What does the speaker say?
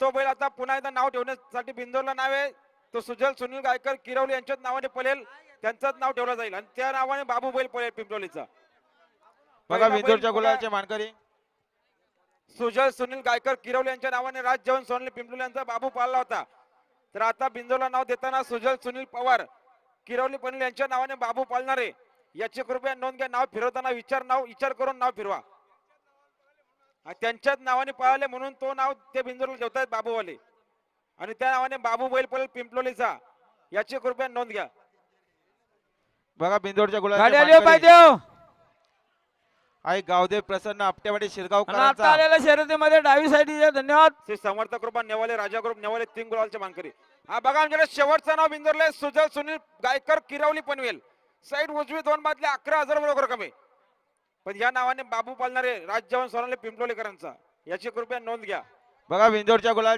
तो बैल आता पुन्हा एकदा नाव ठेवण्यासाठी बिंदोरला नाव आहे. तो सुजल सुनील गायकर किरवली यांच्याच नावाने पळेल. त्यांचंच नाव ठेवलं जाईल आणि त्या नावाने बाबू बैल पळेल पिंपरोलीचा बघा बिंदोरच्या बघा. गुलालचे मानकरी. सुजल सुनील गायकर किरवली यांच्या नावाने राज जवन सोनले पिंपलोली यांचा बाबू पाळला होता. तर आता बिंदोला नाव देताना सुजल सुनील पवार किरवली पनील यांच्या नावाने बाबू पाळणारे. याची कृपया नोंद घ्या. नाव फिरवताना विचार नाव विचार करून नाव फिरवा. त्यांच्याच नावाने पळाले म्हणून तो नाव ते बिंदोला ठेवतायत बाबूवाले. आणि त्या नावाने बाबू बैल पळेल पिंपलोलीचा याची कृपया नोंद घ्या. बघा गुलालचे आली हो पाहिजे आई गावदेव प्रसन्न आता शिरगावकरांचा. आलेल्या शर्यतीमध्ये डावी साईड धन्यवाद. श्री समर्थ कृपा नेवाले राजा ग्रुप नेवाले तीन गुलालचे मानकरी हा बघा आमच्याकडे शेवटचं नाव बिंदोरले सुजल सुनील गायकर किरवली पनवेल. साईड उजवी दोन बादले अकरा हजार बरोबर कमी. पण या नावाने बाबू पालणारे राजजवान सोनाले पिंपलोलेकरांचा. याची कृपया नोंद घ्या. बघा विंदोरच्या गुलाल